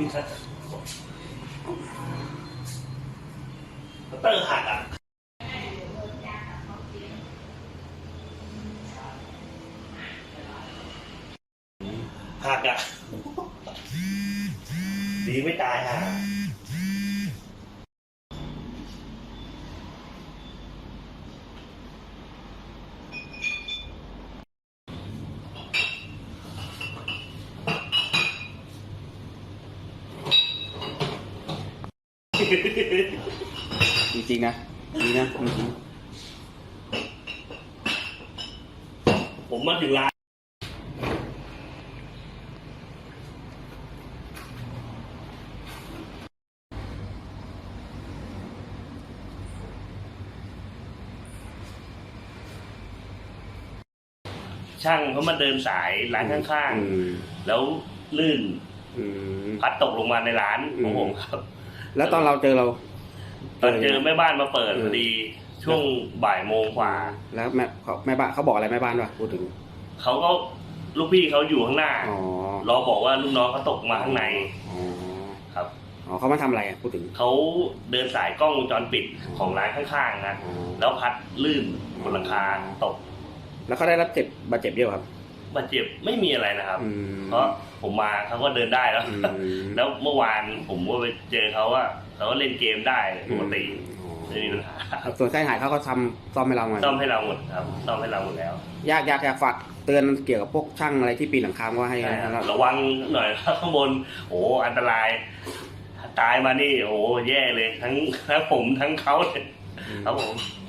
เตอร์หักอะหักอะ ดีไม่ตายห่า จริงๆนะดีนะจริงผมมาถึงร้าน ช่างเขามาเดินสายร้านข้างอืมๆแล้วลื่น อืม พัดตกลงมาในร้านอืมของผมครับ แล้วตอนเราเจอเรา ตอนเจอแม่บ้านมาเปิดอืมพอดีช่วงบ่ายโมงกว่า แล้วแม่เขาแม่บ้านเขาบอกอะไรแม่บ้านวะพูดถึงเขาก็ลูกพี่เขาอยู่ข้างหน้าอ๋อรอบอกว่าลูกน้องเขาตกมาข้างในอ๋อครับอ๋อเขามาทำอะไรอะพูดถึงเขาเดินสายกล้องวงจรปิดของร้านข้างๆนะอ๋อแล้วพัดลื่นบนหลังคาตก แล้วเขาได้รับเจ็บบาดเจ็บเยอะครับ บาดเจ็บไม่มีอะไรนะครับ อืม เพราะผมมาเขาก็เดินได้แล้ว อืม แล้วเมื่อวานผมก็ไปเจอเขาว่าเขาก็เล่นเกมได้ปกติอ๋อไม่มีปัญหาส่วนค่าใช้จ่ายเขาก็ทำซ่อมให้เราไงซ่อมให้เราหมดครับซ่อมให้เราหมดแล้วอยากอยากอยากฝากเตือนเกี่ยวกับพวกช่างอะไรที่ปีนหลังคาว่าให้ใช่ให้ครับเราระวังหน่อยครับข้างบนโอ้อันตราย ตายมานี่โอ้แย่เลย ทั้งทั้งผมทั้งเขาเลยครับผมอ